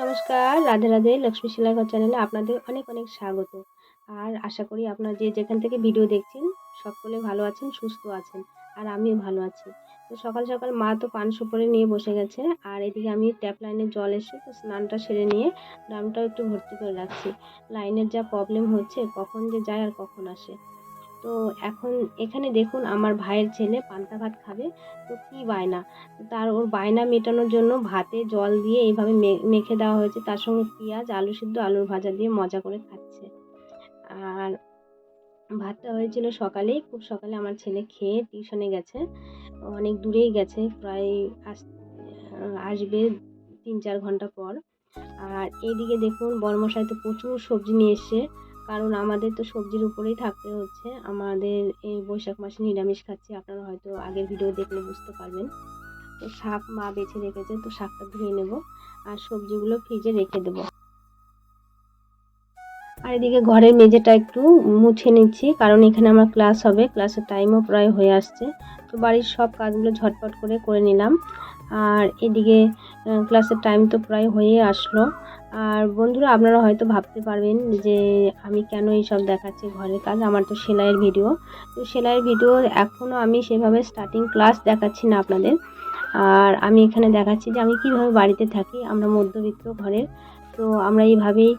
নমস্কার, রাধে রাধে, লক্ষ্মী শিলাঘর চ্যানেলে আপনাদের অনেক অনেক স্বাগত। আর আশা করি আপনারা যে যেখান থেকে ভিডিও দেখছেন, সকলে ভালো আছেন, সুস্থ আছেন, আর আমিও ভালো আছি। তো সকাল সকাল মা তো পান সুপারি নিয়ে বসে গেছে, আর এদিকে আমি ট্যাপ লাইনের জল এসে তো স্নানটা সেরে নিয়ে ড্রামটাও একটু ভর্তি করে রাখছি। লাইনের যা প্রবলেম হচ্ছে, কখন যে যায় আর কখন আসে। তো এখন এখানে দেখুন আমার ভাইয়ের ছেলে পান্তা ভাত খাবে, তো কী বায়না? তার ওর বায়না মেটানোর জন্য ভাতে জল দিয়ে এইভাবে মেখে দেওয়া হয়েছে, তার সঙ্গে পেঁয়াজ, আলু সিদ্ধ, আলুর ভাজা দিয়ে মজা করে খাচ্ছে। আর ভাতটা হয়েছিল সকালেই, খুব সকালে আমার ছেলে খেয়ে টিউশনে গেছে, অনেক দূরেই গেছে, প্রায় আস, আসবে তিন চার ঘণ্টা পর। আর এইদিকে দেখুন বর্মশাই তো প্রচুর সবজি নিয়ে এসছে কারণ আমাদের তো সবজির উপরেই থাকতে হচ্ছে। আমাদের এই বৈশাখ মাসে নিরামিষ খাচ্ছি, আপনারা হয়তো আগের ভিডিও দেখলে বুঝতে পারবেন। তো শাক মা বেছে রেখেছে, তো শাকটা ধুয়ে নেব আর সবজিগুলো ফ্রিজে রেখে দেবো। আর এদিকে ঘরের মেঝেটা একটু মুছে নিচ্ছি, কারণ এখানে আমার ক্লাস হবে, ক্লাসের টাইমও প্রায় হয়ে আসছে। তো বাড়ির সব কাজগুলো ঝটপট করে করে নিলাম। আর এদিকে ক্লাসের টাইম তো প্রায় হয়ে আসলো। আর বন্ধুরা, আপনারা হয়তো ভাবতে পারবেন যে আমি কেন এইসব দেখাচ্ছি ঘরের কাজ? আমার তো সেলাইয়ের ভিডিও তো সেলাইয়ের ভিডিও এখনও আমি সেভাবে স্টার্টিং ক্লাস দেখাচ্ছি না আপনাদের। আর আমি এখানে দেখাচ্ছি যে আমি কীভাবে বাড়িতে থাকি, আমরা মধ্যবিত্ত ঘরের। তো আমরা এইভাবেই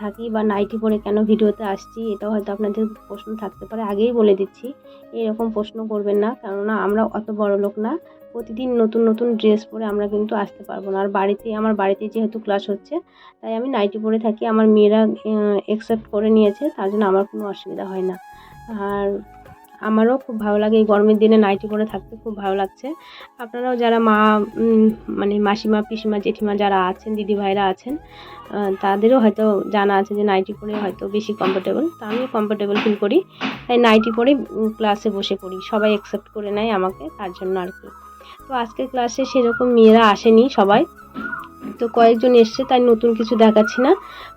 থাকি বা নাইটি পরে কেন ভিডিওতে আসছি, এটাও হয়তো আপনাদের প্রশ্ন থাকতে পারে। আগেই বলে দিচ্ছি, এরকম প্রশ্ন করবেন না। কেননা আমরা অত বড় লোক না। প্রতিদিন নতুন নতুন ড্রেস পরে আমরা কিন্তু আসতে পারব না। আর বাড়িতে, আমার বাড়িতে যেহেতু ক্লাস হচ্ছে, তাই আমি নাইটি পরে থাকি। আমার মেয়েরা অ্যাকসেপ্ট করে নিয়েছে, তার জন্য আমার কোনো অসুবিধা হয় না। আর আমারও খুব ভালো লাগে এই গরমের দিনে নাইটি পরে থাকতে, খুব ভালো লাগছে। আপনারাও যারা মা মানে মাসিমা, পিসিমা, জেঠিমা যারা আছেন দিদি ভাইরা আছেন তাদেরও হয়তো জানা আছে যে নাইটি পরে হয়তো বেশি কমফোর্টেবল তা আমিও কমফোর্টেবল ফিল করি। তাই নাইটি পরে ক্লাসে বসে পড়ি। সবাই অ্যাকসেপ্ট করে নেয় আমাকে, তার জন্য আর কি। তো আজকের ক্লাসে সেরকম মেয়েরা আসেনি সবাই। তো কয়েকজন এসছে, তাই নতুন কিছু দেখাচ্ছি না।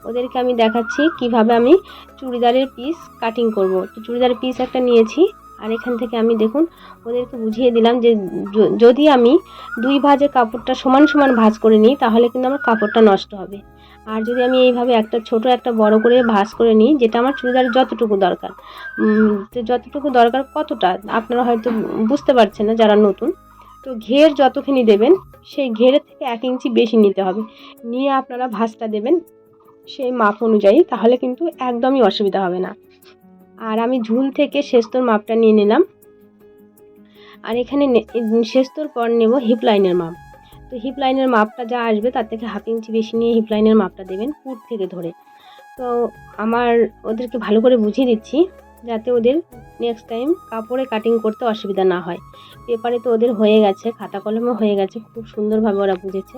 ওদেরকে আমি দেখাচ্ছি কীভাবে আমি চুড়িদারের পিস কাটিং করব। তো চুড়িদারের পিস একটা নিয়েছি, আর এখান থেকে আমি দেখুন, ওদেরকে বুঝিয়ে দিলাম যে যদি আমি দুই ভাজে কাপড়টা সমান সমান ভাঁজ করে নিই, তাহলে কিন্তু আমার কাপড়টা নষ্ট হবে। আর যদি আমি এইভাবে একটা ছোট, একটা বড় করে ভাঁজ করে নিই, যেটা আমার চুড়িদারের যতটুকু দরকার। তো যতটুকু দরকার কতটা, আপনারা হয়তো বুঝতে পারছেন না যারা নতুন। তো ঘের যতখানি দেবেন, সেই ঘেরের থেকে এক ইঞ্চি বেশি নিতে হবে। নিয়ে আপনারা ভাঁজটা দেবেন সেই মাপ অনুযায়ী, তাহলে কিন্তু একদমই অসুবিধা হবে না। আর আমি ঝুল থেকে শেস্তর মাপটা নিয়ে নিলাম। আর এখানে শেস্তর পর নেব হিপ লাইনের মাপ। তো হিপ লাইনের মাপটা যা আসবে, তার থেকে হাফ ইঞ্চি বেশি নিয়ে হিপ লাইনের মাপটা দেবেন কুট থেকে ধরে। তো আমার ওদেরকে ভালো করে বুঝিয়ে দিচ্ছি। যাতে ওদের নেক্সট টাইম কাপড়ে কাটিং করতে অসুবিধা না হয়। পেপারে তো ওদের হয়ে গেছে, খাতা কলমে হয়ে গেছে, খুব সুন্দরভাবে ওরা বুঝেছে।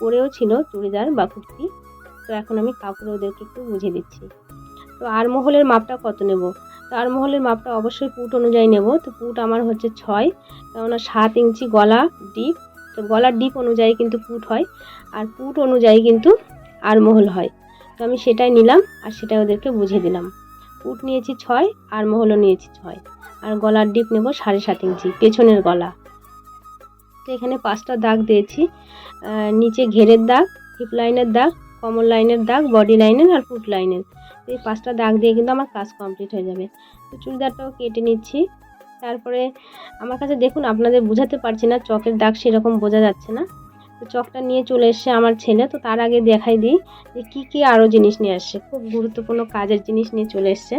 পরেও ছিল চুড়িদার বা কুর্তি, তো এখন আমি কাপড়ে ওদেরকে একটু বুঝিয়ে দিচ্ছি। তো আর মহলের মাপটা কত নেব? তো আর মহলের মাপটা অবশ্যই পুট অনুযায়ী নেব। তো পুট আমার হচ্ছে ছয়, কেননা সাত ইঞ্চি গলা ডিপ তো গলার ডিপ অনুযায়ী কিন্তু পুট হয়, আর পুট অনুযায়ী কিন্তু আর মহল হয়। তো আমি সেটাই নিলাম, আর সেটাই ওদেরকে বুঝিয়ে দিলাম। পুট নিয়েছি ছয় আর মহলও নিয়েছি ছয়। আর গলার ডিপ নেব সাড়ে সাত ইঞ্চি, পেছনের গলা। তো এখানে পাঁচটা দাগ দিয়েছি। নিচে ঘেরের দাগ হিপ লাইনের দাগ কমর লাইনের দাগ বডি লাইনের আর ফুট লাইনের এই পাঁচটা দাগ দিয়ে কিন্তু আমার কাজ কমপ্লিট হয়ে যাবে। তো চুড়িদারটাও কেটে নিচ্ছি। তারপরে আমার কাছে দেখুন, আপনাদের বোঝাতে পারছি না, চকের দাগ সেরকম বোঝা যাচ্ছে না। তো চকটা নিয়ে চলে এসছে আমার ছেলে, তো তার আগে দেখাই দিই যে কী কী আরও জিনিস নিয়ে আসছে। খুব গুরুত্বপূর্ণ কাজের জিনিস নিয়ে চলে এসছে।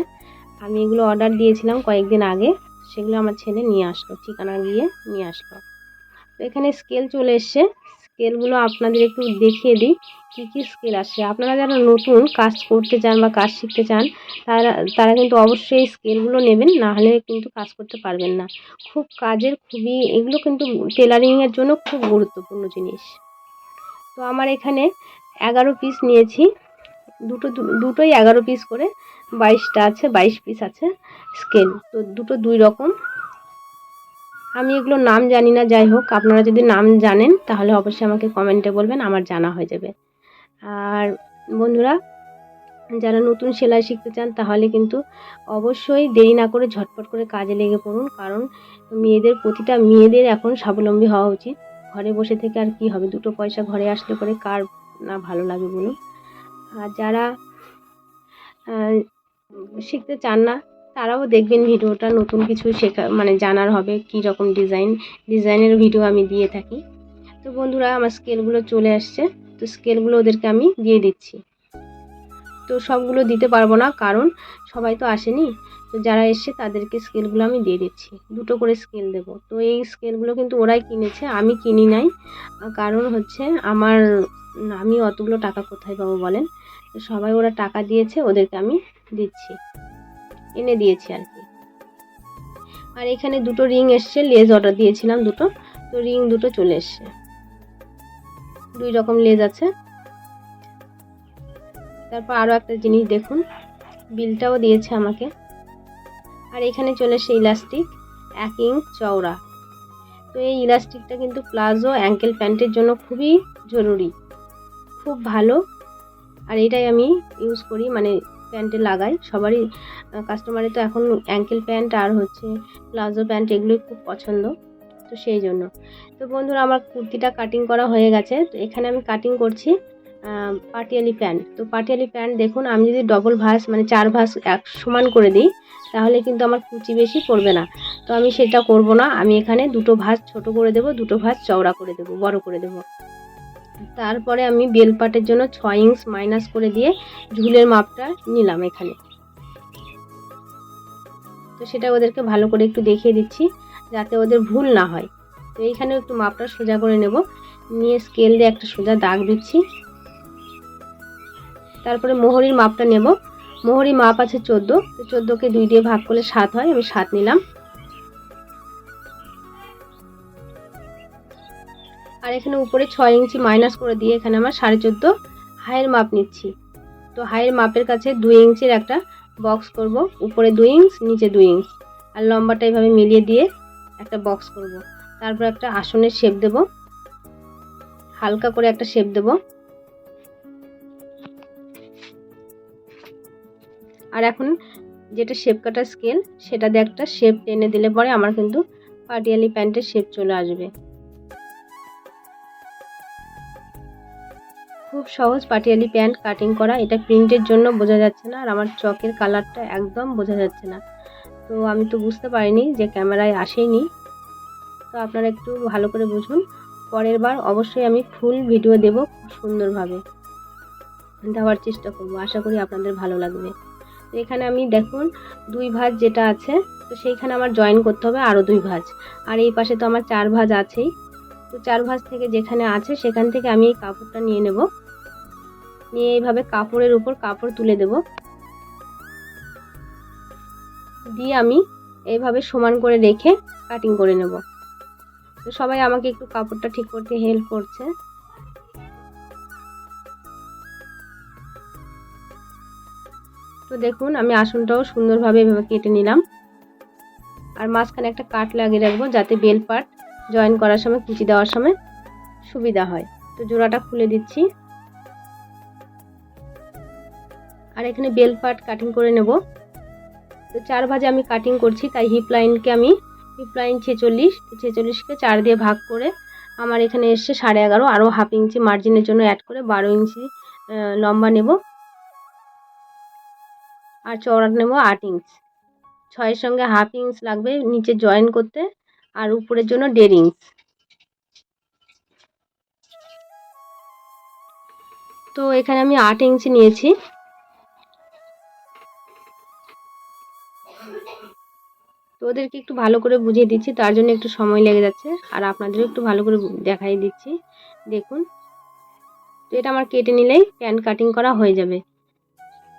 আমি এগুলো অর্ডার দিয়েছিলাম কয়েকদিন আগে, সেগুলো আমার ছেলে নিয়ে আসলো, ঠিকানা গিয়ে নিয়ে আসলো। তো এখানে স্কেল চলে এসছে। স্কেলগুলো আপনাদের একটু দেখিয়ে দিই, কী কী স্কেল আসছে আপনারা যারা নতুন কাজ করতে চান বা কাজ শিখতে চান, তারা তারা কিন্তু অবশ্যই এই স্কেলগুলো নেবেন, না হলে কিন্তু কাজ করতে পারবেন না। খুব কাজের খুবই, এগুলো কিন্তু টেলারিংয়ের জন্য খুব গুরুত্বপূর্ণ জিনিস। তো আমার এখানে এগারো পিস নিয়েছি। দুটো, দুটোই এগারো পিস করে, বাইশটা আছে, বাইশ পিস আছে স্কেল। তো দুটো দুই রকম। আমি এগুলো নাম জানি না, যাই হোক, আপনারা যদি নাম জানেন, তাহলে অবশ্যই আমাকে কমেন্টে বলবেন, আমার জানা হয়ে যাবে। আর বন্ধুরা, যারা নতুন সেলাই শিখতে চান, তাহলে কিন্তু অবশ্যই দেরি না করে ঝটপট করে কাজে লেগে পড়ুন, কারণ মেয়েদের, প্রতিটা মেয়েদের এখন স্বাবলম্বী হওয়া উচিত। ঘরে বসে থেকে আর কি হবে? দুটো পয়সা ঘরে আসলে পরে কার না ভালো লাগে বলুন? আর যারা শিখতে চান না তারাও দেখবেন ভিডিওটা নতুন কিছু শেখা মানে জানার হবে কী রকম ডিজাইন ডিজাইনের ভিডিও আমি দিয়ে থাকি। তো বন্ধুরা, আমার স্কেলগুলো চলে আসছে। তো স্কেলগুলো ওদেরকে আমি দিয়ে দিচ্ছি। তো সবগুলো দিতে পারব না, কারণ সবাই তো আসেনি। তো যারা এসছে, তাদেরকে স্কেলগুলো আমি দিয়ে দিচ্ছি। দুটো করে স্কেল দেবো। তো এই স্কেলগুলো কিন্তু ওরাই কিনেছে, আমি কিনি নাই। কারণ হচ্ছে আমার, আমি অতগুলো টাকা কোথায় পাবো বলেন? সবাই ওরা টাকা দিয়েছে, ওদেরকে আমি দিচ্ছি। এনে দিয়েছি আর কি। আর এখানে দুটো রিং এসছে, লেজ অর্ডার দিয়েছিলাম দুটো, তো রিং দুটো চলে এসছে। দুই রকম লেজ আছে। তারপর আরও একটা জিনিস দেখুন, বিলটাও দিয়েছে আমাকে। আর এখানে চলে এসছে ইলাস্টিক, এক ইঞ্চ চওড়া। তো এই ইলাস্টিকটা কিন্তু প্লাজো অ্যাঙ্কেল প্যান্টের জন্য খুবই জরুরি, খুব ভালো। আর এটাই আমি ইউজ করি মানে প্যান্টে লাগাই। সবারই কাস্টমারের তো এখন অ্যাঙ্কেল প্যান্ট আর হচ্ছে প্লাজো প্যান্ট এগুলোই খুব পছন্দ। তো সেই জন্য। তো বন্ধুরা, আমার কুর্তিটা কাটিং করা হয়ে গেছে। তো এখানে আমি কাটিং করছি পাটিয়ালি প্যান্ট তো পাটিয়ালি প্যান্ট দেখুন, আমি যদি ডবল ভাঁজ মানে চার ভাঁজ এক সমান করে দিই, তাহলে কিন্তু আমার কুচি বেশি পড়বে না। তো আমি সেটা করব না। আমি এখানে দুটো ভাঁজ ছোট করে দেব, দুটো ভাঁজ চওড়া করে দেব, বড় করে দেব। তারপরে আমি বেল পাটের জন্য ছ ইঞ্চ মাইনাস করে দিয়ে ঝুলের মাপটা নিলাম এখানে। তো সেটা ওদেরকে ভালো করে একটু দেখিয়ে দিচ্ছি, যাতে ওদের ভুল না হয়। তো এইখানে একটু মাপটা সোজা করে নেব। নিয়ে স্কেল দিয়ে একটা সোজা দাগ দিচ্ছি। তারপরে মোহরির মাপটা নেব। মোহরি মাপ আছে চোদ্দ। তো চোদ্দোকে দুই দিয়ে ভাগ করলে সাত হয়, আমি সাত নিলাম। আর এখানে উপরে ছয় ইঞ্চি মাইনাস করে দিয়ে এখানে আমার সাড়ে চোদ্দ হাইয়ের মাপ নিচ্ছি। তো হাইয়ের মাপের কাছে দুই ইঞ্চির একটা বক্স করব। উপরে দুই ইঞ্চ, নিচে দুই ইঞ্চ। আর লম্বাটা এইভাবে মিলিয়ে দিয়ে একটা বক্স করব। তারপর একটা আসনের শেপ দেব। হালকা করে একটা শেপ দেব। আর এখন যেটা শেপ কাটা স্কেল সেটা দিয়ে একটা শেপ টেনে দিলে পরে আমার কিন্তু পাটিয়ালি প্যান্টের শেপ চলে আসবে। খুব সহজ পাটিয়ালি প্যান্ট কাটিং করা, এটা প্রিন্টের জন্য বোঝা যাচ্ছে না, আর আমার চকের কালারটা একদম বোঝা যাচ্ছে না। তো আমি তো বুঝতে পারিনি যে ক্যামেরায় আসেনি। তো আপনারা একটু ভালো করে বুঝুন। পরের বার অবশ্যই আমি ফুল ভিডিও দেব খুব সুন্দরভাবে দেওয়ার চেষ্টা করব, আশা করি আপনাদের ভালো লাগবে। তো এখানে আমি দেখুন, দুই ভাঁজ যেটা আছে, তো সেইখানে আমার জয়েন করতে হবে আরও দুই ভাঁজ। আর এই পাশে তো আমার চার ভাঁজ আছেই। তো চার ভাঁজ থেকে যেখানে আছে, সেখান থেকে আমি এই কাপড়টা নিয়ে নেব। নিয়ে এইভাবে কাপড়ের উপর কাপড় তুলে দেব। দিয়ে আমি এইভাবে সমান করে রেখে কাটিং করে নেব। তো সবাই আমাকে একটু কাপড়টা ঠিক করতে হেল্প করছে। তো দেখুন, আমি আসনটাও সুন্দরভাবে এভাবে কেটে নিলাম। আর মাঝখানে একটা কাট লাগিয়ে রাখব যাতে বেল পার্ট জয়েন করার সময়, কুচি দেওয়ার সময় সুবিধা হয়। তো জোড়াটা খুলে দিচ্ছি। আর এখানে বেল পার্ট কাটিং করে নেব। তো চার ভাজে আমি কাটিং করছি, তাই হিপ লাইনকে আমি হিপ লাইন ছেচল্লিশ ছেচল্লিশকে চার দিয়ে ভাগ করে আমার এখানে এসছে সাড়ে এগারো আরও হাফ ইঞ্চি মার্জিনের জন্য অ্যাড করে বারো ইঞ্চি লম্বা নেব। আর চওড়া নেব আট ইঞ্চ ছয়ের সঙ্গে হাফ ইঞ্চ লাগবে নিচে জয়েন করতে, আর উপরের জন্য দেড় ইঞ্চ তো এখানে আমি আট ইঞ্চি নিয়েছি। ওদেরকে একটু ভালো করে বুঝিয়ে দিচ্ছি, তার জন্য একটু সময় লেগে যাচ্ছে। আর আপনাদেরও একটু ভালো করে দেখাই দিচ্ছি। দেখুন, তো এটা আমার কেটে নিলেই প্যান্ট কাটিং করা হয়ে যাবে।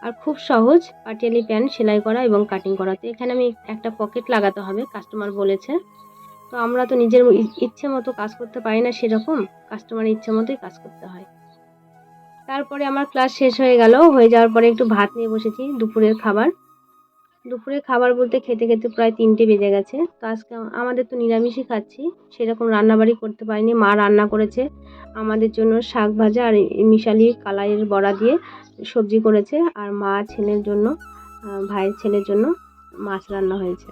আর খুব সহজ পাটিয়ালি প্যান্ট সেলাই করা এবং কাটিং করা। তো এখানে আমি একটা পকেট লাগাতে হবে, কাস্টমার বলেছে। তো আমরা তো নিজের ইচ্ছে মতো কাজ করতে পারি না সেরকম, কাস্টমারের ইচ্ছে মতোই কাজ করতে হয়। তারপরে আমার ক্লাস শেষ হয়ে গেল, হয়ে যাওয়ার পরে একটু ভাত নিয়ে বসেছি, দুপুরের খাবার। দুপুরের খাবার বলতে খেতে খেতে প্রায় তিনটে বেজে গেছে। তো আজকে আমাদের তো নিরামিষই খাচ্ছি, সেরকম রান্নাবাড়ি করতে পারিনি। মা রান্না করেছে আমাদের জন্য শাক ভাজা আর মিশালি কালাইয়ের বড়া দিয়ে সবজি করেছে আর মা ছেলের জন্য ভাইয়ের ছেলের জন্য মাছ রান্না হয়েছে।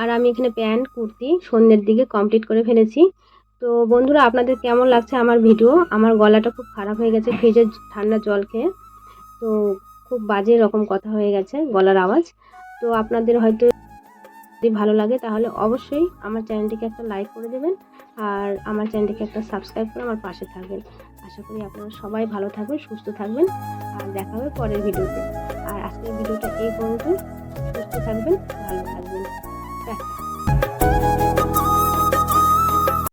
আর আমি এখানে প্যান্ট কুর্তি সন্ধ্যের দিকে কমপ্লিট করে ফেলেছি। তো বন্ধুরা, আপনাদের কেমন লাগছে আমার ভিডিও? আমার গলাটা খুব খারাপ হয়ে গেছে ফ্রিজের ঠান্ডা জল খেয়ে। তো খুব বাজে রকম কথা হয়ে গেছে গলার আওয়াজ। তো আপনাদের হয়তো যদি ভালো লাগে তাহলে অবশ্যই আমার চ্যানেলটিকে একটা লাইক করে দেবেন আর আমার চ্যানেলটিকে একটা সাবস্ক্রাইব করে আমার পাশে থাকবেন। আশা করি আপনারা সবাই ভালো থাকবেন, সুস্থ থাকবেন। আর দেখা হবে পরের ভিডিওতে। আর আজকের ভিডিওটা এই পর্যন্ত সুস্থ থাকবেন, ভালো থাকবেন।